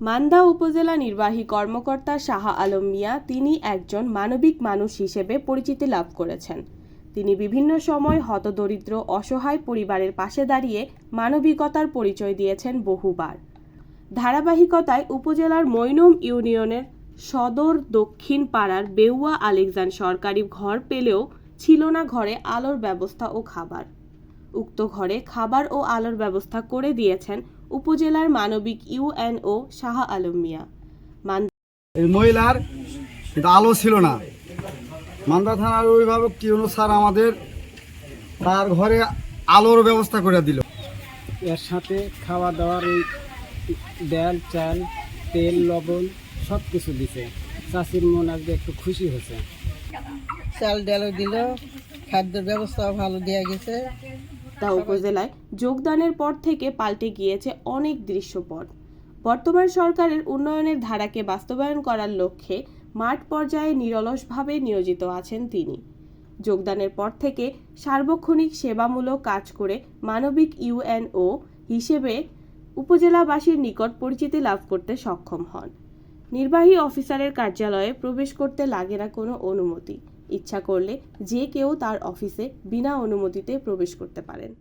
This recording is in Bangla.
মান্দা উপজেলা নির্বাহী কর্মকর্তা শাহ আলম মিয়া তিনি একজন মানবিক মানুষ হিসেবে পরিচিতি লাভ করেছেন। তিনি বিভিন্ন সময় হতদরিদ্র, অসহায় পরিবারের পাশে দাঁড়িয়ে মানবিকতার পরিচয় দিয়েছেন বহুবার। ধারাবাহিকতায় উপজেলার মৈনম ইউনিয়নের সদর দক্ষিণ পাড়ার বেউয়া আলেকজান সরকারি ঘর পেলেও ছিল না ঘরে আলোর ব্যবস্থা ও খাবার। উক্ত ঘরে খাবার ও আলোর ব্যবস্থা করে দিয়েছেন উপজেলার মানবিক ইউএনও শাহ আলম মিয়া। মান এই মহিলার আলো ছিল না। মান্দা থানার অভিভাবক কিউনু স্যার আমাদের তার ঘরে আলোর ব্যবস্থা করে দিল। এর সাথে খাওয়া দাওয়ার ওই ডাল চাল তেল লবণ সব কিছু দিছে। চাষির মন আজকে একটু খুশি হয়েছে। চাল ডালও দিল। খাদ্যের ব্যবস্থাও ভালো দেওয়া গেছে। তা উপজেলায় যোগদানের পর থেকে পাল্টে গিয়েছে অনেক দৃশ্যপট। বর্তমান সরকারের উন্নয়নের ধারাকে বাস্তবায়ন করার লক্ষ্যে মাঠ পর্যায়ে নিরলসভাবে নিয়োজিত আছেন তিনি। যোগদানের পর থেকে সার্বক্ষণিক সেবামূলক কাজ করে মানবিক ইউএনও হিসেবে উপজেলাবাসীর নিকট পরিচিতি লাভ করতে সক্ষম হন। নির্বাহী অফিসারের কার্যালয়ে প্রবেশ করতে লাগে না কোনো অনুমতি। ইচ্ছা করলে যে কেউ তার অফিসে বিনা অনুমতিতে প্রবেশ করতে পারেন।